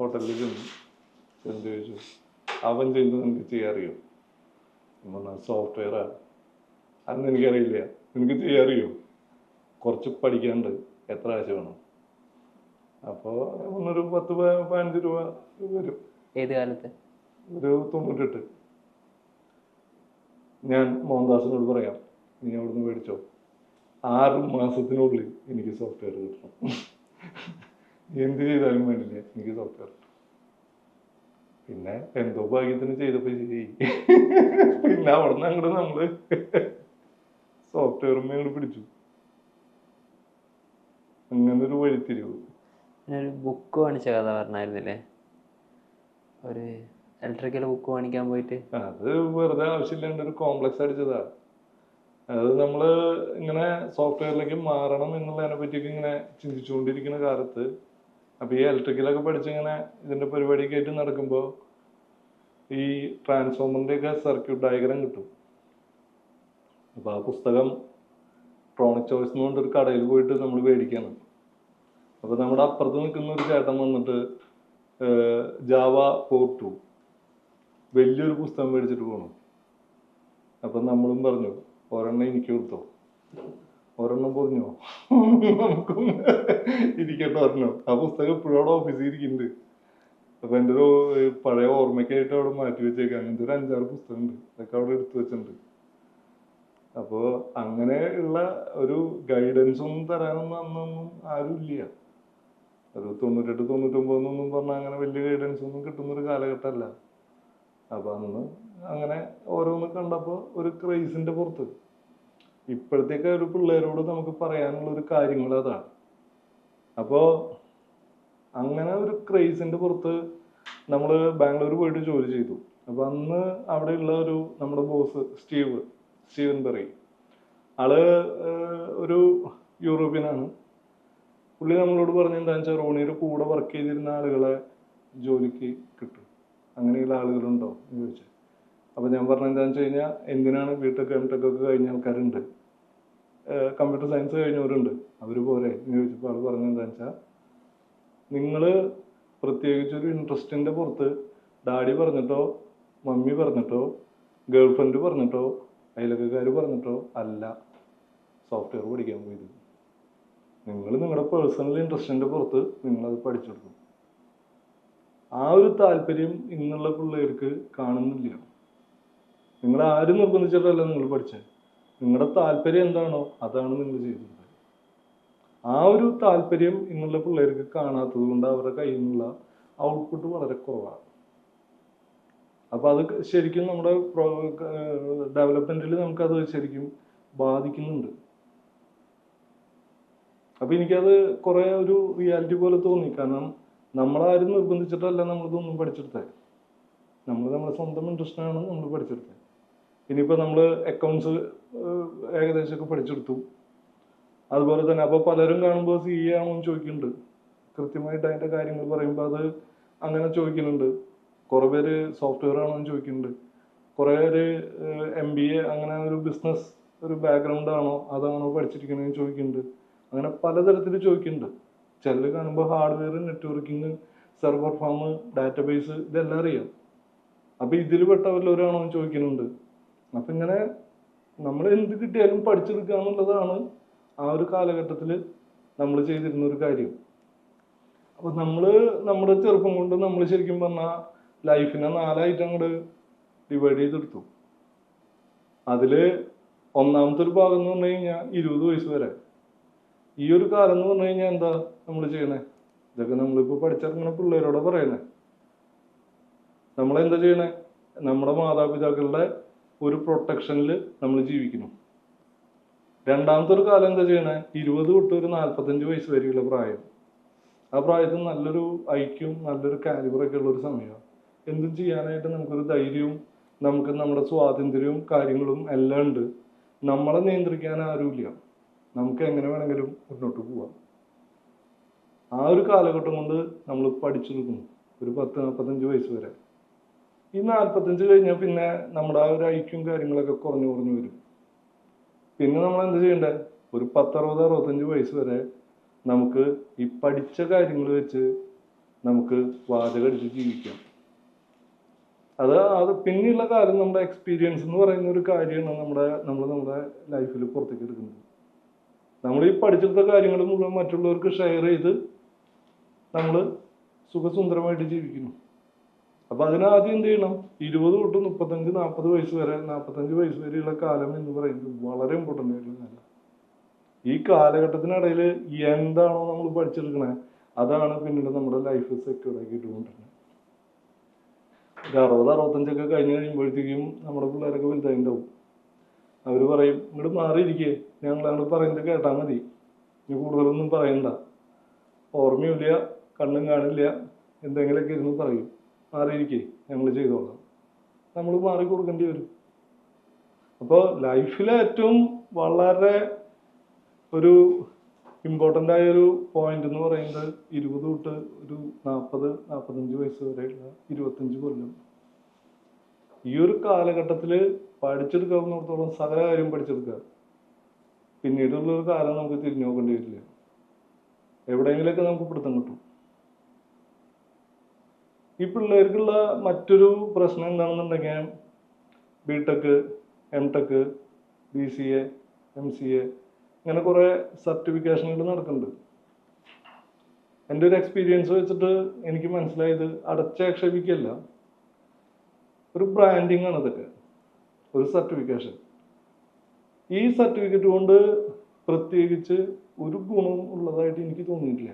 ഹോട്ടലിൽ എന്ത് ചോദിച്ചു അവൻ ചെയ്യുന്നത് നിനക്ക് ചെയ്യാറിയോ? പറഞ്ഞ സോഫ്റ്റ്വെയറാ അന്ന് എനിക്കറിയില്ല. നിനക്ക് ചെയ്യാറിയോ? കുറച്ച് പഠിക്കാണ്ട് എത്ര ആഴ്ച വേണം? അപ്പോ ഒന്നൊരു പത്ത് പതിനഞ്ച് രൂപ വരും. ഏത് കാലത്ത്? ഒരു തൊണ്ണൂറ്റെട്ട് ഞാൻ മോഹൻദാസിനോട് പറയാം നീ അവിടുന്ന് മേടിച്ചോ. ആറ് മാസത്തിനുള്ളിൽ എനിക്ക് സോഫ്റ്റ്വെയർ കിട്ടണം. എന്ത് ചെയ്താലും വേണ്ടില്ല. എനിക്ക് സോഫ്റ്റ്വെയർ പിന്നെ എന്തോ ഭാഗ്യത്തിന് ചെയ്തപ്പോ ശരി. പിന്നെ അവിടുന്ന് അങ്ങോട്ട് നമ്മൾ സോഫ്റ്റ്വെയർ അങ്ങോട്ട് പിടിച്ചു. അങ്ങനെ ഒരു വഴിത്തിരിവ്. ഒരു ബുക്ക് വാങ്ങിച്ച കഥ പറഞ്ഞായിരുന്നില്ലേ? ഒരു ഇലക്ട്രിക്കൽ ബുക്ക് വാങ്ങിക്കാൻ പോയിട്ട്. അത് വെറുതെ ആവശ്യമില്ലാണ്ട് ഒരു കോംപ്ലക്സ് അടിച്ചതാ. അത് നമ്മൾ ഇങ്ങനെ സോഫ്റ്റ്വെയറിലേക്ക് മാറണം എന്നുള്ളതിനെ പറ്റിയൊക്കെ ഇങ്ങനെ ചിന്തിച്ചുകൊണ്ടിരിക്കുന്ന കാലത്ത് അപ്പൊ ഈ ഇലക്ട്രിക്കലൊക്കെ പഠിച്ചിങ്ങനെ ഇതിന്റെ പരിപാടിയൊക്കെ ആയിട്ട് നടക്കുമ്പോൾ ഈ ട്രാൻസ്ഫോമറിന്റെ ഒക്കെ സർക്യൂട്ട് ഡയഗ്രാം കിട്ടും. അപ്പൊ ആ പുസ്തകം ട്രോണിക് ചോയ്സ് എന്ന് പറഞ്ഞിട്ട് ഒരു കടയിൽ പോയിട്ട് നമ്മൾ മേടിക്കാണ്. അപ്പൊ നമ്മുടെ അപ്പുറത്ത് നിൽക്കുന്ന ഒരു ചേട്ടൻ വന്നിട്ട് ജാവ ഫോർ വലിയൊരു പുസ്തകം മേടിച്ചിട്ട് പോണു. അപ്പൊ നമ്മളും പറഞ്ഞു ഒരെണ്ണം എനിക്ക് കൊടുത്തോ. ഒരെണ്ണം പൊതിഞ്ഞോ? നമുക്കും ഇരിക്കട്ടെ ഒരെണ്ണം. ആ പുസ്തകം ഇപ്പോഴും അവിടെ ഓഫീസിൽ ഇരിക്കുന്നുണ്ട്. അപ്പൊ എന്റെ ഒരു പഴയ ഓർമ്മയ്ക്കായിട്ട് അവിടെ മാറ്റി വെച്ചേക്കാം അങ്ങനത്തെ ഒരു അഞ്ചാറ് പുസ്തകം ഉണ്ട് അതൊക്കെ അവിടെ എടുത്തു വെച്ചിട്ടുണ്ട്. അപ്പോൾ അങ്ങനെ ഉള്ള ഒരു ഗൈഡൻസ് ഒന്നും തരാനൊന്നും അന്നൊന്നും ആരും ഇല്ല ഒരു തൊണ്ണൂറ്റെട്ട് തൊണ്ണൂറ്റൊമ്പതെന്നൊന്നും പറഞ്ഞാൽ അങ്ങനെ വലിയ ഗൈഡൻസ് ഒന്നും കിട്ടുന്ന ഒരു കാലഘട്ടമല്ല. അപ്പൊ അന്ന് അങ്ങനെ ഓരോന്ന് കണ്ടപ്പോൾ ഒരു ക്രൈസിന്റെ പുറത്ത്. ഇപ്പോഴത്തേക്ക് ഒരു പിള്ളേരോട് നമുക്ക് പറയാനുള്ള ഒരു കാര്യങ്ങൾ അതാണ്. അപ്പോൾ അങ്ങനെ ഒരു ക്രേസിന്റെ പുറത്ത് നമ്മൾ ബാംഗ്ലൂർ പോയിട്ട് ജോലി ചെയ്തു. അപ്പൊ അന്ന് അവിടെയുള്ള ഒരു നമ്മുടെ ബോസ് സ്റ്റീവ് സ്റ്റീവൻ ബെറി ആൾ ഒരു യൂറോപ്യനാണ്. പുള്ളി നമ്മളോട് പറഞ്ഞ എന്താണെന്ന് വെച്ചാൽ റോണിയുടെ കൂടെ വർക്ക് ചെയ്തിരുന്ന ആളുകളെ ജോലിക്ക് കിട്ടും. അങ്ങനെയുള്ള ആളുകളുണ്ടോ എന്ന് ചോദിച്ചു. അപ്പൊ ഞാൻ പറഞ്ഞ എന്താണെന്ന് വെച്ച് കഴിഞ്ഞാൽ എന്തിനാണ് ബിടെക് എം ഒക്കെ കഴിഞ്ഞ ആൾക്കാരുണ്ട്? Computer science കഴിഞ്ഞവരുണ്ട്. അവർ പോരെ. എന്ന് ചോദിച്ചപ്പോൾ പറഞ്ഞത് എന്താണെന്ന് വെച്ചാൽ നിങ്ങൾ പ്രത്യേകിച്ച് ഒരു ഇൻട്രസ്റ്റിന്റെ പുറത്ത് ഡാഡി പറഞ്ഞിട്ടോ മമ്മി പറഞ്ഞിട്ടോ ഗേൾ ഫ്രണ്ട് പറഞ്ഞിട്ടോ അയലക്കാർ പറഞ്ഞിട്ടോ അല്ല സോഫ്റ്റ്വെയർ പഠിക്കാൻ പോയത്. നിങ്ങൾ നിങ്ങളുടെ പേഴ്സണൽ ഇൻട്രസ്റ്റിന്റെ പുറത്ത് നിങ്ങളത് പഠിച്ചെടുക്കും. ആ ഒരു താല്പര്യം ഇന്നുള്ള പിള്ളേർക്ക് കാണുന്നില്ല. നിങ്ങൾ ആരും നിർബന്ധിച്ചിട്ടല്ല നിങ്ങൾ പഠിച്ചത് നിങ്ങളുടെ താല്പര്യം എന്താണോ അതാണ് നിങ്ങൾ ചെയ്യുന്നത്. ആ ഒരു താല്പര്യം ഇന്നുള്ള പിള്ളേർക്ക് കാണാത്തത് കൊണ്ട് അവരുടെ കയ്യിൽ നിന്നുള്ള ഔട്ട്പുട്ട് വളരെ കുറവാണ്. അപ്പൊ അത് ശരിക്കും നമ്മുടെ ഡെവലപ്മെന്റിൽ നമുക്കത് ശരിക്കും ബാധിക്കുന്നുണ്ട്. അപ്പൊ എനിക്കത് കുറെ ഒരു റിയാലിറ്റി പോലെ തോന്നി. കാരണം നമ്മളാരും നിർബന്ധിച്ചിട്ടല്ല നമ്മളിതൊന്നും പഠിച്ചെടുത്തത് നമ്മൾ നമ്മുടെ സ്വന്തം ഇൻട്രസ്റ്റിനാണ് നമ്മൾ പഠിച്ചെടുത്തത് ഇനിയിപ്പോൾ നമ്മൾ അക്കൗണ്ട്സ് ഏകദേശമൊക്കെ പഠിച്ചെടുത്തു. അതുപോലെ തന്നെ അപ്പോൾ പലരും കാണുമ്പോൾ സി എ ആണോ എന്ന് ചോദിക്കുന്നുണ്ട്. കൃത്യമായിട്ട് അതിന്റെ കാര്യങ്ങൾ പറയുമ്പോൾ അത് അങ്ങനെ ചോദിക്കുന്നുണ്ട്. കുറേ പേര് സോഫ്റ്റ്വെയർ ആണോ എന്ന് ചോദിക്കുന്നുണ്ട്. കുറേ പേര് എം ബി എ അങ്ങനെ ഒരു ബിസിനസ് ഒരു ബാക്ക്ഗ്രൗണ്ട് ആണോ അതാണോ പഠിച്ചിരിക്കണമെന്ന് ചോദിക്കുന്നുണ്ട്. അങ്ങനെ പലതരത്തിൽ ചോദിക്കുന്നുണ്ട്. ചിലർ കാണുമ്പോൾ hardware networking server farm database ഇതെല്ലാം അറിയാം. അപ്പോൾ ഇതിൽ പെട്ട വല്ലവരാണോ ചോദിക്കുന്നുണ്ട്. അപ്പൊ ഇങ്ങനെ നമ്മൾ എന്ത് കിട്ടിയാലും പഠിച്ചെടുക്കുക എന്നുള്ളതാണ് ആ ഒരു കാലഘട്ടത്തിൽ നമ്മൾ ചെയ്തിരുന്ന ഒരു കാര്യം. അപ്പൊ നമ്മൾ നമ്മുടെ ചെറുപ്പം കൊണ്ട് നമ്മൾ ശരിക്കും പറഞ്ഞാൽ ലൈഫിനെ നാലായിട്ട് അങ്ങോട്ട് ഡിവൈഡ് ചെയ്തെടുത്തു. അതിൽ ഒന്നാമത്തെ ഒരു ഭാഗം എന്ന് പറഞ്ഞു കഴിഞ്ഞാൽ ഇരുപത് വയസ്സ് വരെ. ഈ ഒരു കാലം എന്ന് പറഞ്ഞു കഴിഞ്ഞാൽ എന്താ നമ്മൾ ചെയ്യണേ? ഇതൊക്കെ നമ്മളിപ്പോ പഠിച്ചിറങ്ങുന്ന പിള്ളേരോടെ പറയണേ. നമ്മളെന്താ ചെയ്യണേ? നമ്മുടെ മാതാപിതാക്കളുടെ ഒരു പ്രൊട്ടക്ഷനിൽ നമ്മൾ ജീവിക്കുന്നു. രണ്ടാമത്തെ ഒരു കാലം എന്താ ചെയ്യണേ? ഇരുപത് തൊട്ട് ഒരു നാൽപ്പത്തഞ്ച് വയസ്സ് വരെയുള്ള പ്രായം. ആ പ്രായത്തിൽ നല്ലൊരു ഐക്യവും നല്ലൊരു കാലിബറൊക്കെ ഉള്ള ഒരു സമയമാണ്. എന്തും ചെയ്യാനായിട്ട് നമുക്കൊരു ധൈര്യവും നമുക്ക് നമ്മുടെ സ്വാതന്ത്ര്യവും കാര്യങ്ങളും എല്ലാം ഉണ്ട്. നമ്മളെ നിയന്ത്രിക്കാൻ ആരുമില്ല. നമുക്ക് എങ്ങനെ വേണമെങ്കിലും മുന്നോട്ട് പോവാം. ആ ഒരു കാലഘട്ടം കൊണ്ട് നമ്മൾ പഠിച്ചെടുക്കുന്നു ഒരു പത്ത് നാൽപ്പത്തഞ്ച് വയസ്സ് വരെ. ഈ നാൽപ്പത്തഞ്ച് കഴിഞ്ഞാൽ പിന്നെ നമ്മുടെ ആ ഒരു ഐക്യവും കാര്യങ്ങളൊക്കെ കുറഞ്ഞു കുറഞ്ഞു വരും. പിന്നെ നമ്മൾ എന്ത് ചെയ്യണ്ടേ? ഒരു പത്തറുപത് അറുപത്തഞ്ച് വയസ്സ് വരെ നമുക്ക് ഈ പഠിച്ച കാര്യങ്ങൾ വെച്ച് നമുക്ക് വാചകടിച്ച് ജീവിക്കാം. അത് അത് പിന്നെയുള്ള കാലം നമ്മുടെ എക്സ്പീരിയൻസ് എന്ന് പറയുന്ന ഒരു കാര്യമാണ് നമ്മുടെ നമ്മൾ നമ്മുടെ ലൈഫിൽ പുറത്തേക്ക് എടുക്കുന്നത്. നമ്മൾ ഈ പഠിച്ചെടുത്ത കാര്യങ്ങൾ മുഴുവൻ മറ്റുള്ളവർക്ക് ഷെയർ ചെയ്ത് നമ്മൾ സുഖസുന്ദരമായിട്ട് ജീവിക്കുന്നു. അപ്പൊ അതിനാദ്യം എന്ത് ചെയ്യണം? ഇരുപത് തൊട്ട് മുപ്പത്തഞ്ച് നാൽപ്പത് വയസ്സ് വരെ നാൽപ്പത്തഞ്ച് വയസ്സ് വരെയുള്ള കാലം എന്ന് പറയുന്നത് വളരെ ഇമ്പോർട്ടന്റ് ആയിട്ടുള്ള കാലം. ഈ കാലഘട്ടത്തിനിടയിൽ എന്താണോ നമ്മൾ പഠിച്ചെടുക്കണേ അതാണ് പിന്നീട് നമ്മുടെ ലൈഫ് സെക്യൂർ ആക്കി ഇട്ടുകൊണ്ടിരുന്നത് ഒരു അറുപത് അറുപത്തഞ്ചൊക്കെ കഴിഞ്ഞ് കഴിയുമ്പോഴത്തേക്കും നമ്മുടെ പിള്ളേരൊക്കെ വലുതായിട്ടുണ്ടാവും അവർ പറയും ഇങ്ങോട്ട് മാറിയിരിക്കേ. ഞങ്ങൾ അങ്ങോട്ട് പറയുന്നത് കേട്ടാൽ മതി. ഇനി കൂടുതലൊന്നും പറയണ്ട. ഓർമ്മയില്ല കണ്ണും കാണില്ല എന്തെങ്കിലുമൊക്കെ ഇരുന്ന് പറയും. മാറിയിരിക്കേ ഞങ്ങൾ ചെയ്തോളാം. നമ്മൾ മാറി കൊടുക്കേണ്ടി വരും. അപ്പോൾ ലൈഫിലെ ഏറ്റവും വളരെ ഒരു ഇമ്പോർട്ടന്റ് ആയ ഒരു പോയിന്റ് എന്ന് പറയുന്നത് ഇരുപത് തൊട്ട് ഒരു നാൽപ്പത് നാൽപ്പത്തഞ്ച് വയസ്സ് വരെയുള്ള ഇരുപത്തഞ്ച് കൊല്ലം. ഈ ഒരു കാലഘട്ടത്തിൽ പഠിച്ചെടുക്കാവുന്നിടത്തോളം സകല കാര്യം പഠിച്ചെടുക്കുക. പിന്നീടുള്ള ഒരു കാലം നമുക്ക് തിരിഞ്ഞു നോക്കേണ്ടി വരില്ല. എവിടെയെങ്കിലുമൊക്കെ നമുക്ക് പിടുത്തം കിട്ടും. ഈ പിള്ളേർക്കുള്ള മറ്റൊരു പ്രശ്നം എന്താണെന്നുണ്ടെങ്കിൽ B tech M tech B C A M C A ഇങ്ങനെ കുറേ സർട്ടിഫിക്കേഷനുകൾ നടക്കുന്നുണ്ട്. എന്റെ ഒരു എക്സ്പീരിയൻസ് വെച്ചിട്ട് എനിക്ക് മനസ്സിലായത് അടച്ചാക്ഷേപിക്കല്ല ഒരു ബ്രാൻഡിങ് ആണ് ഇതൊക്കെ ഒരു സർട്ടിഫിക്കേഷൻ ഈ സർട്ടിഫിക്കറ്റ് കൊണ്ട് പ്രത്യേകിച്ച് ഒരു ഗുണവും ഉള്ളതായിട്ട് എനിക്ക് തോന്നിയിട്ടില്ല.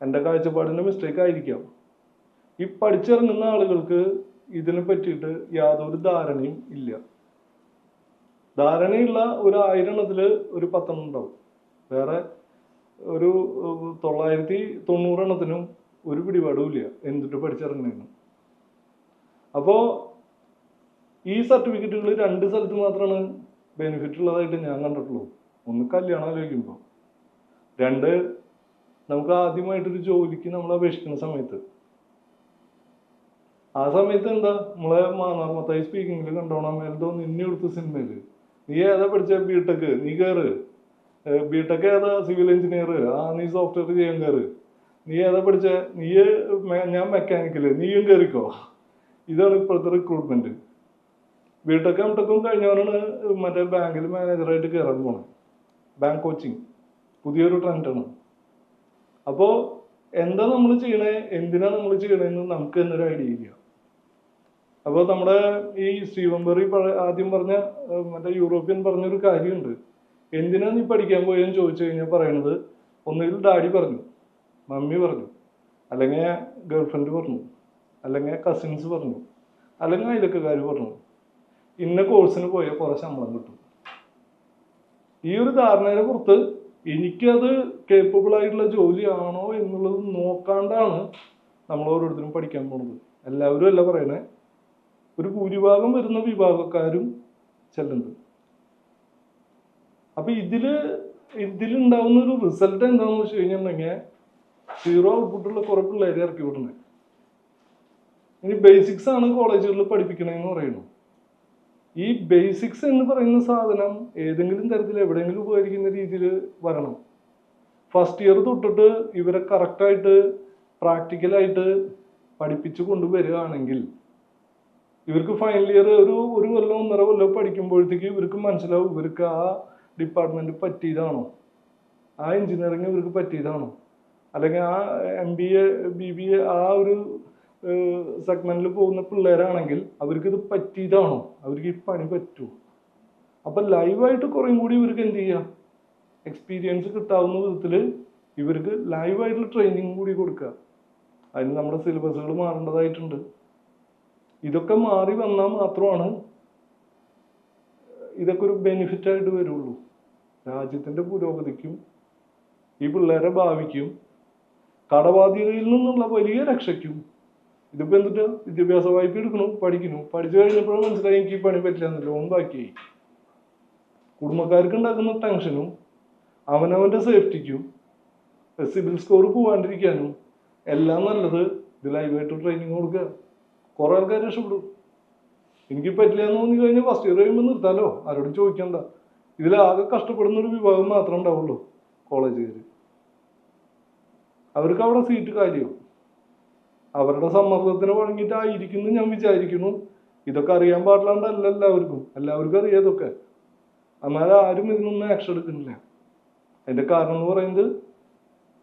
എന്റെ കാഴ്ചപ്പാടിന്റെ മിസ്റ്റേക്ക് ആയിരിക്കാം. ഈ പഠിച്ചിറങ്ങുന്ന ആളുകൾക്ക് ഇതിനെ പറ്റിയിട്ട് യാതൊരു ധാരണയും ഇല്ല. ധാരണയുള്ള ഒരു ആയിരം എണ്ണത്തിൽ ഒരു പത്തെണ്ണം ഉണ്ടാവും. വേറെ ഒരു തൊള്ളായിരത്തി തൊണ്ണൂറെണ്ണത്തിനും ഒരു പിടിപാടും ഇല്ല എന്തിട്ട് പഠിച്ചിറങ്ങണേന്ന്. അപ്പോ ഈ സർട്ടിഫിക്കറ്റുകൾ രണ്ട് സ്ഥലത്ത് മാത്രമാണ് ബെനിഫിറ്റ് ഉള്ളതായിട്ട് ഞാൻ കണ്ടിട്ടുള്ളൂ. ഒന്ന് കല്യാണം ആലോചിക്കുമ്പോൾ രണ്ട് നമുക്ക് ആദ്യമായിട്ടൊരു ജോലിക്ക് നമ്മൾ അപേക്ഷിക്കുന്ന സമയത്ത് ആ സമയത്ത് എന്താ? നമ്മളെ മാനാർമത്തായി സ്പീക്കിങ്ങിൽ കണ്ടോണം. എന്തോ നിന്നെ എടുത്ത സിനിമയിൽ നീ ഏതാ പഠിച്ച? ബിടെക് നീ കയറ് ബിടെക് ഏതാ? സിവിൽ എഞ്ചിനീയർ ആ നീ സോഫ്റ്റ്വെയർ ചെയ്യാൻ കയറ് നീ ഏതാ പഠിച്ച? നീ ഞാൻ മെക്കാനിക്കൽ നീയും കയറിക്കോ ഇതാണ് ഇപ്പോഴത്തെ റിക്രൂട്ട്മെന്റ് ബിടെക് എം ടെക്കും കഴിഞ്ഞവരാണ് മറ്റേ ബാങ്കിൽ മാനേജറായിട്ട് കയറാൻ പോണത്. ബാങ്ക് കോച്ചിങ് പുതിയൊരു ട്രെൻഡാണ് അപ്പോൾ എന്താ നമ്മൾ ചെയ്യണേ? എന്തിനാ നമ്മൾ ചെയ്യണേന്ന് നമുക്ക് തന്നെ ഒരു ഐഡിയ ഇല്ല. അപ്പോൾ നമ്മുടെ ഈ ശ്രീവംബറി പഴ- ആദ്യം പറഞ്ഞ മറ്റേ യൂറോപ്യൻ പറഞ്ഞൊരു കാര്യമുണ്ട്. എന്തിനാ നീ പഠിക്കാൻ പോയെന്ന് ചോദിച്ചു കഴിഞ്ഞാൽ പറയണത് ഒന്നുകിൽ ഡാഡി പറഞ്ഞു മമ്മി പറഞ്ഞു അല്ലെങ്കിൽ ഗേൾഫ്രണ്ട് പറഞ്ഞു അല്ലെങ്കിൽ കസിൻസ് പറഞ്ഞു അല്ലെങ്കിൽ അയലക്കാർ പറഞ്ഞു. ഇന്ന കോഴ്സിന് പോയാൽ കുറേ ശമ്പളം കിട്ടും. ഈ ഒരു ധാരണയുടെ പുറത്ത് എനിക്കത് കേപ്പബിൾ ആയിട്ടുള്ള ജോലിയാണോ എന്നുള്ളത് നോക്കാണ്ടാണ് നമ്മൾ ഓരോരുത്തരും പഠിക്കാൻ പോണത്. എല്ലാവരും അല്ല പറയണേ. ഒരു ഭൂരിഭാഗം വരുന്ന വിഭാഗക്കാരും ചെല്ലുന്നത് അപ്പൊ ഇതിൽ ഇതിലുണ്ടാവുന്ന ഒരു റിസൾട്ട് എന്താണെന്ന് വെച്ച് കഴിഞ്ഞിട്ടുണ്ടെങ്കിൽ സീറോ ഔട്ട്പുട്ടുള്ള കുറെ പിള്ളേരെ ഇറക്കി വിടണേ ഇനി ബേസിക്സ് ആണ് കോളേജുകളിൽ പഠിപ്പിക്കണേന്ന് പറയുന്നു. ഈ ബേസിക്സ് എന്ന് പറയുന്ന സാധനം ഏതെങ്കിലും തരത്തിൽ എവിടെയെങ്കിലും ഉപകരിക്കുന്ന രീതിയിൽ വരണം. ഫസ്റ്റ് ഇയർ തൊട്ടിട്ട് ഇവരെ കറക്റ്റായിട്ട് പ്രാക്ടിക്കലായിട്ട് പഠിപ്പിച്ചു കൊണ്ടുവരികയാണെങ്കിൽ ഇവർക്ക് ഫൈനൽ ഇയർ ഒരു ഒരു കൊല്ലം ഒന്നര കൊല്ലം പഠിക്കുമ്പോഴത്തേക്ക് ഇവർക്ക് മനസ്സിലാവും ഇവർക്ക് ആ ഡിപ്പാർട്ട്മെന്റ് പറ്റിയതാണോ? ആ എഞ്ചിനീയറിംഗ് ഇവർക്ക് പറ്റിയതാണോ? അല്ലെങ്കിൽ ആ M B A B B A ആ ഒരു സെഗ്മെന്റിൽ പോകുന്ന പിള്ളേരാണെങ്കിൽ അവർക്ക് ഇത് പറ്റിയതാണോ? അവർക്ക് ഈ പണി പറ്റുമോ? അപ്പൊ ലൈവായിട്ട് കുറേം കൂടി ഇവർക്ക് എന്ത് ചെയ്യാം? എക്സ്പീരിയൻസ് കിട്ടാവുന്ന വിധത്തിൽ ഇവർക്ക് ലൈവായിട്ടുള്ള ട്രെയിനിങ് കൂടി കൊടുക്കുക. അതിന് നമ്മുടെ സിലബസുകൾ മാറേണ്ടതായിട്ടുണ്ട്. ഇതൊക്കെ മാറി വന്നാൽ മാത്രമാണ് ഇതൊക്കെ ഒരു ബെനിഫിറ്റ് ആയിട്ട് വരുള്ളൂ. രാജ്യത്തിന്റെ പുരോഗതിക്കും ഈ പിള്ളേരെ ഭാവിക്കും കടബാധ്യതയിൽ നിന്നുള്ള വലിയ രക്ഷയ്ക്കും. ഇതിപ്പോ എന്നിട്ട് വിദ്യാഭ്യാസ വായ്പ എടുക്കണു? പഠിക്കുന്നു പഠിച്ചു കഴിഞ്ഞപ്പോഴും മനസ്സിലായി എനിക്ക് പണി പറ്റില്ല ലോൺ ബാക്കിയായി. കുടുംബക്കാർക്ക് ഉണ്ടാക്കുന്ന ടെൻഷനും അവനവന്റെ സേഫ്റ്റിക്കും സിബിൽ സ്കോർ പോവാണ്ടിരിക്കാനും എല്ലാം നല്ലത്. ഇത് ലൈവായിട്ട് ട്രെയിനിങ് കൊടുക്കുക. കുറെ ആൾക്കാർ രക്ഷപ്പെടും എനിക്ക് പറ്റില്ല എന്ന് തോന്നി കഴിഞ്ഞാൽ ഫസ്റ്റ് ഇയർ കഴിയുമ്പോൾ നിർത്താലോ? ആരോടും ചോദിക്കണ്ട. ഇതിലാകെ കഷ്ടപ്പെടുന്ന ഒരു വിഭാഗം മാത്രമേ ഉണ്ടാവുള്ളൂ കോളേജുകാർ അവർക്ക് അവിടെ സീറ്റ് കാലിയോ? അവരുടെ സമ്മർദ്ദത്തിന് വഴങ്ങിയിട്ടായിരിക്കുന്നു ഞാൻ വിചാരിക്കുന്നു. ഇതൊക്കെ അറിയാൻ പാടില്ലാണ്ടല്ല എല്ലാവർക്കും. എല്ലാവർക്കും അറിയാം ഇതൊക്കെ. എന്നാൽ ആരും ഇതിനൊന്നും ആക്ഷൻ എടുക്കുന്നില്ല. അതിന്റെ കാരണം എന്ന് പറയുന്നത്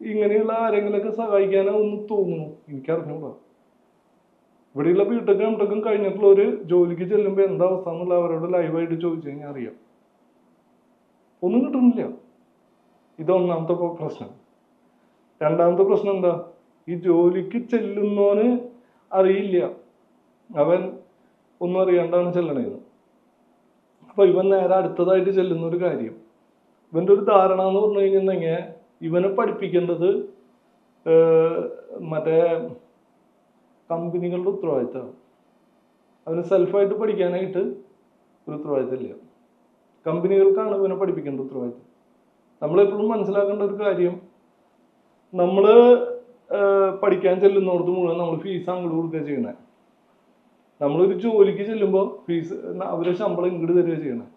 ഇങ്ങനെയുള്ള ആരെങ്കിലൊക്കെ സഹായിക്കാനോ ഒന്നും തോന്നുന്നു. എനിക്കറിഞ്ഞൂടാ. ഇവിടെയുള്ള ബിടെക്കും എംടെക്കും കഴിഞ്ഞിട്ടുള്ള ഒരു ജോലിക്ക് ചെല്ലുമ്പോൾ എന്താ അവസ്ഥ എന്നുള്ള അവരോട് ലൈവായിട്ട് ചോദിച്ചു കഴിഞ്ഞാൽ അറിയാം. ഒന്നും കിട്ടുന്നില്ല. ഇത് ഒന്നാമത്തെ പ്ര- പ്രശ്നം. രണ്ടാമത്തെ പ്രശ്നം എന്താ? ഈ ജോലിക്ക് ചെല്ലുന്നവന് അറിയില്ല. അവൻ ഒന്നും അറിയാണ്ടാണ് ചെല്ലണേന്ന് അപ്പൊ ഇവൻ നേരെ അടുത്തതായിട്ട് ചെല്ലുന്ന ഒരു കാര്യം. ഇവന്റെ ഒരു ധാരണ എന്ന് പറഞ്ഞു കഴിഞ്ഞിട്ടുണ്ടെങ്കിൽ ഇവനെ പഠിപ്പിക്കേണ്ടത് മറ്റേ കമ്പനികളുടെ ഉത്തരവാദിത്തമാണ് അവന് സെൽഫായിട്ട് പഠിക്കാനായിട്ട് ഒരു ഉത്തരവാദിത്തമില്ല കമ്പനികൾക്കാണ് ഇവനെ പഠിപ്പിക്കേണ്ട ഉത്തരവാദിത്തം. നമ്മളെപ്പോഴും മനസ്സിലാക്കേണ്ട ഒരു കാര്യം നമ്മൾ പഠിക്കാൻ ചെല്ലുന്നോടത്ത് മുഴുവൻ നമ്മൾ ഫീസ് അങ്ങോട്ട് കൊടുക്കുക ചെയ്യണേ. നമ്മളൊരു ജോലിക്ക് ചെല്ലുമ്പോൾ ഫീസ് അവരെ ശമ്പളം ഇങ്ങോട്ട് തരിക ചെയ്യണേ.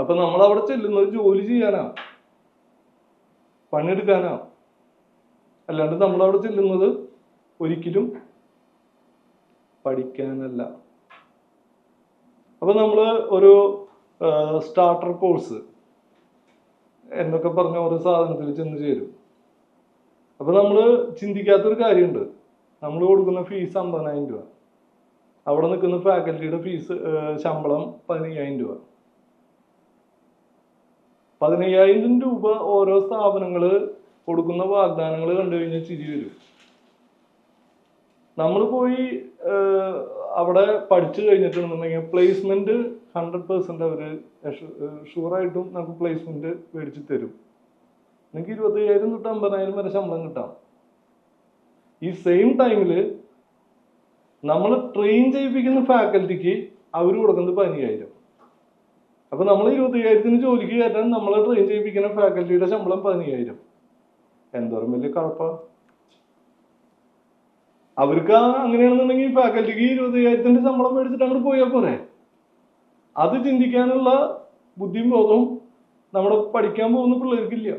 അപ്പൊ നമ്മൾ അവിടെ ചെല്ലുന്നത് ജോലി ചെയ്യാനാ. പണിയെടുക്കാനാ. അല്ലാണ്ട് നമ്മൾ അവിടെ ചെല്ലുന്നത് ഒരിക്കലും പഠിക്കാനല്ല. അപ്പൊ നമ്മൾ ഒരു സ്റ്റാർട്ടർ കോഴ്സ് എന്നൊക്കെ പറഞ്ഞ ഓരോ സാധനത്തിൽ ചെന്ന് ചേരും. അപ്പൊ നമ്മൾ ചിന്തിക്കാത്തൊരു കാര്യമുണ്ട്. നമ്മൾ കൊടുക്കുന്ന ഫീസ് അമ്പതിനായിരം രൂപ. അവിടെ നിൽക്കുന്ന ഫാക്കൽറ്റിയുടെ ഫീസ് ശമ്പളം പതിനയ്യായിരം രൂപ. പതിനയ്യായിരം രൂപ ഓരോ സ്ഥാപനങ്ങൾ കൊടുക്കുന്ന വാഗ്ദാനങ്ങൾ കണ്ടു കഴിഞ്ഞാൽ ചിരി വരും. നമ്മൾ പോയി അവിടെ പഠിച്ചു കഴിഞ്ഞിട്ടുണ്ടെന്നുണ്ടെങ്കിൽ പ്ലേസ്മെന്റ് ഹൺഡ്രഡ് പെർസെന്റ് അവർ ഷുവറായിട്ടും നമുക്ക് പ്ലേസ്മെന്റ് മേടിച്ച് തരും. നിങ്ങൾക്ക് ഇരുപത്തയ്യായിരം തൊട്ട് അമ്പതിനായിരം വരെ ശമ്പളം കിട്ടാം. ഈ സെയിം ടൈമിൽ നമ്മൾ ട്രെയിൻ ചെയ്യിപ്പിക്കുന്ന ഫാക്കൽറ്റിക്ക് അവർ കൊടുക്കുന്നത് പതിനയ്യായിരം. അപ്പൊ നമ്മൾ ഇരുപത്തയ്യായിരത്തിന് ജോലിക്ക് കയറ്റാൻ നമ്മളെ ട്രെയിൻ ചെയ്യിപ്പിക്കുന്ന ഫാക്കൽറ്റിയുടെ ശമ്പളം പതിനയ്യായിരം. എന്തോരം വലിയ കഴപ്പാ അവർക്ക് അങ്ങനെയാണെന്നുണ്ടെങ്കിൽ ഫാക്കൽറ്റിക്ക് ഇരുപത്തയ്യായിരത്തിന്റെ ശമ്പളം മേടിച്ചിട്ട് അങ്ങോട്ട് പോയാൽ പോരെ. അത് ചിന്തിക്കാനുള്ള ബുദ്ധിയും ബോധവും നമ്മുടെ പഠിക്കാൻ പോകുന്ന പിള്ളേർക്കില്ല.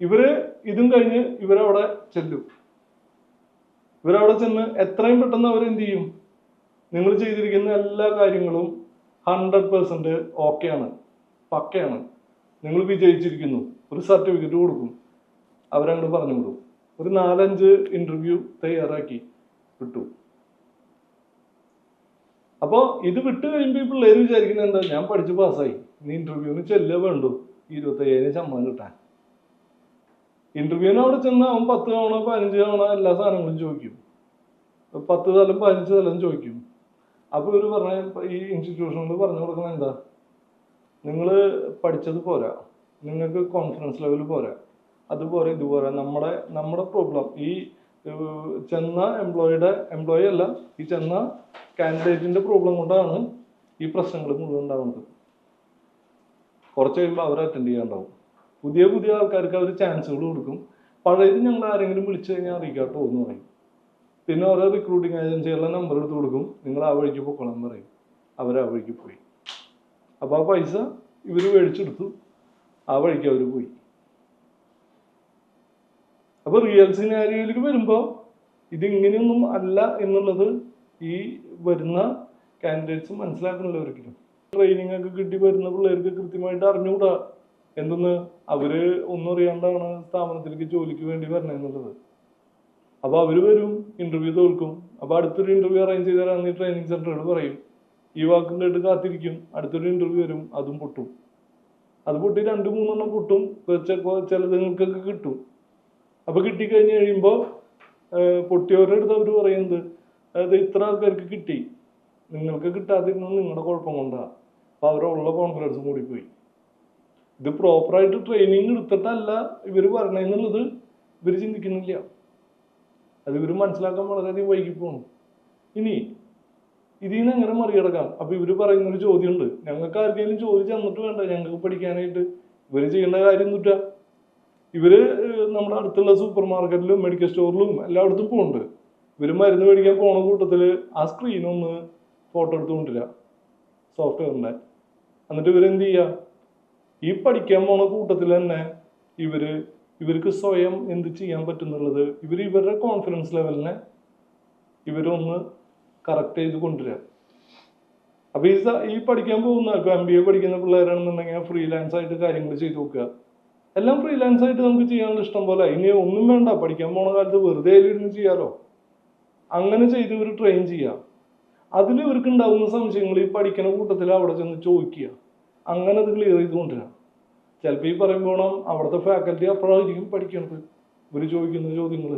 ഇവർ ഇതും കഴിഞ്ഞ് ഇവരവിടെ ചെല്ലും. ഇവരവിടെ ചെന്ന് എത്രയും പെട്ടെന്ന് അവർ എന്ത് ചെയ്യും നിങ്ങൾ ചെയ്തിരിക്കുന്ന എല്ലാ കാര്യങ്ങളും ഹൺഡ്രഡ് പെർസെന്റ് ഓക്കെയാണ്. പക്കയാണ്. നിങ്ങൾ വിജയിച്ചിരിക്കുന്നു. ഒരു സർട്ടിഫിക്കറ്റ് കൊടുക്കും. അവരങ്ങോട്ട് പറഞ്ഞു വിടും ഒരു നാലഞ്ച് ഇന്റർവ്യൂ തയ്യാറാക്കി വിട്ടു. അപ്പോ ഇത് വിട്ടു കഴിയുമ്പോൾ ഈ പിള്ളേര് വിചാരിക്കുന്നത് എന്താ? ഞാൻ പഠിച്ച് പാസ്സായി. ഇനി ഇന്റർവ്യൂവിന് ചെല്ലേ വേണ്ടു. ഇരുപത്തയ്യായിരം ശമ്പളം കിട്ടാൻ. ഇന്റർവ്യൂവിന് അവിടെ ചെന്ന് അവൻ പത്ത് തവണ പതിനഞ്ച് തവണ എല്ലാ സാധനങ്ങളും ചോദിക്കും. പത്ത് തലം പതിനഞ്ച് തലം ചോദിക്കും. അപ്പൊ ഇവർ പറഞ്ഞ ഈ ഇൻസ്റ്റിറ്റ്യൂഷനിൽ പറഞ്ഞു കൊടുക്കുന്നത് എന്താ? നിങ്ങൾ പഠിച്ചത് പോരാ. നിങ്ങൾക്ക് കോൺഫിഡൻസ് ലെവൽ പോരാ. അതുപോലെ ഇതുപോലെ. നമ്മുടെ നമ്മുടെ പ്രോബ്ലം ഈ ചെന്ന എംപ്ലോയിയുടെ എംപ്ലോയി അല്ല ഈ ചെന്ന കാൻഡിഡേറ്റിന്റെ പ്രോബ്ലം കൊണ്ടാണ് ഈ പ്രശ്നങ്ങൾ മുഴുവൻ ഉണ്ടാവുന്നത്. കുറച്ച് കഴിയുമ്പോൾ അവർ അറ്റൻഡ് ചെയ്യാണ്ടാവും. പുതിയ പുതിയ ആൾക്കാർക്ക് അവർ ചാൻസുകൾ കൊടുക്കും. പഴയത് ഞങ്ങൾ ആരെങ്കിലും വിളിച്ചു കഴിഞ്ഞാൽ അറിയിക്കാട്ടോ എന്ന് പറയും. പിന്നെ ഓരോ റിക്രൂട്ടിംഗ് ഏജൻസികളുടെ നമ്പർ എടുത്ത് കൊടുക്കും. നിങ്ങൾ ആ വഴിക്ക് പൊക്കോളാൻ പറയും. അവർ ആ വഴിക്ക് പോയി. അപ്പോൾ ആ പൈസ ഇവർ മേടിച്ചെടുത്തു. ആ വഴിക്ക് അവർ പോയി. അപ്പൊ റിയൽ സിനാരിയോയിലേക്ക് വരുമ്പോൾ ഇതിങ്ങനെയൊന്നും അല്ല എന്നുള്ളത് ഈ വരുന്ന കാൻഡിഡേറ്റ്സ് മനസ്സിലാക്കണില്ല ഒരിക്കലും ട്രെയിനിങ് ഒക്കെ കിട്ടി വരുന്ന പിള്ളേർക്ക് കൃത്യമായിട്ട് അറിഞ്ഞുകൂടാ. എന്തെന്ന്? അവർ ഒന്നും അറിയാണ്ടാണ് സ്ഥാപനത്തിലേക്ക് ജോലിക്ക് വേണ്ടി വരണമെന്നുള്ളത് അപ്പൊ അവർ വരും ഇന്റർവ്യൂ തോൽക്കും. അപ്പൊ അടുത്തൊരു ഇന്റർവ്യൂ അറേഞ്ച് ചെയ്ത് തരാമെന്ന് ഈ ട്രെയിനിങ് സെന്ററുകൾ പറയും. ഈ വാക്കും കേട്ട് കാത്തിരിക്കും. അടുത്തൊരു ഇന്റർവ്യൂ വരും അതും പൊട്ടും. അത് പൊട്ടി രണ്ട് മൂന്നെണ്ണം പൊട്ടും. ചിലതുങ്ങൾക്കൊക്കെ കിട്ടും. അപ്പൊ കിട്ടിക്കഴിഞ്ഞ് കഴിയുമ്പോൾ പൊട്ടിയവരുടെ അടുത്ത് അവർ പറയുന്നത് അത് ഇത്ര ആൾക്കാർക്ക് കിട്ടി. നിങ്ങൾക്ക് കിട്ടാതിരുന്നത് നിങ്ങളുടെ കുഴപ്പം കൊണ്ടാ. അപ്പൊ അവരുള്ള കോൺഫിഡൻസ് കൂടി പോയി ഇത് പ്രോപ്പറായിട്ട് ട്രെയിനിങ് എടുത്തിട്ടല്ല ഇവർ പറഞ്ഞെന്നുള്ളത് ഇവർ ചിന്തിക്കുന്നില്ല. അത് ഇവർ മനസ്സിലാക്കാൻ വളരെയധികം വൈകി പോകണം ഇനി ഇതിൽ നിന്ന് എങ്ങനെ മറികടക്കാം? അപ്പൊ ഇവർ പറയുന്ന ഒരു ചോദ്യമുണ്ട്. ഞങ്ങൾക്ക് ആർക്കെങ്കിലും ജോലി ചെന്നിട്ട് വേണ്ട. ഞങ്ങൾക്ക് പഠിക്കാനായിട്ട് ഇവർ ചെയ്യേണ്ട കാര്യം എന്തുട്ടാ? ഏഹ്, നമ്മുടെ അടുത്തുള്ള സൂപ്പർ മാർക്കറ്റിലും മെഡിക്കൽ സ്റ്റോറിലും എല്ലായിടത്തും പോകുന്നുണ്ട് ഇവർ മരുന്ന് മേടിക്കാൻ പോണ കൂട്ടത്തിൽ ആ സ്ക്രീൻ ഒന്ന് ഫോട്ടോ എടുത്തുകൊണ്ടില്ല സോഫ്റ്റ്വെയറിന്റെ എന്നിട്ട് ഇവരെന്ത് ചെയ്യുക? ഈ പഠിക്കാൻ പോണ കൂട്ടത്തിൽ തന്നെ ഇവർ ഇവർക്ക് സ്വയം എന്ത് ചെയ്യാൻ പറ്റുന്നുള്ളത് ഇവർ ഇവരുടെ കോൺഫിഡൻസ് ലെവലിനെ ഇവരൊന്ന് കറക്റ്റ് ചെയ്ത് കൊണ്ടുവരിക. അപ്പൊ ഈ ഈ പഠിക്കാൻ പോകുന്ന ഇപ്പൊ എം ബി എ പഠിക്കുന്ന പിള്ളേരാണെന്നുണ്ടെങ്കിൽ ഫ്രീലാൻസ് ആയിട്ട് കാര്യങ്ങൾ ചെയ്തു നോക്കുക. എല്ലാം ഫ്രീലാൻസ് ആയിട്ട് നമുക്ക് ചെയ്യാനുള്ള ഇഷ്ടം പോലെ. ഇനി ഒന്നും വേണ്ട. പഠിക്കാൻ പോണ കാലത്ത് വെറുതെ ഇരുന്ന് ചെയ്യാലോ? അങ്ങനെ ചെയ്ത് ഇവർ ട്രെയിൻ ചെയ്യുക അതിൽ ഇവർക്ക് ഉണ്ടാകുന്ന സംശയങ്ങൾ ഈ പഠിക്കുന്ന കൂട്ടത്തിൽ അവിടെ ചെന്ന് ചോദിക്കുക. അങ്ങനെ അത് ക്ലിയർ ചെയ്ത് ചിലപ്പോൾ ഈ പറയുമ്പോണം അവിടുത്തെ ഫാക്കൽറ്റി അപ്പോഴായിരിക്കും പഠിക്കണത്. ഇവർ ചോദിക്കുന്ന ചോദ്യങ്ങൾ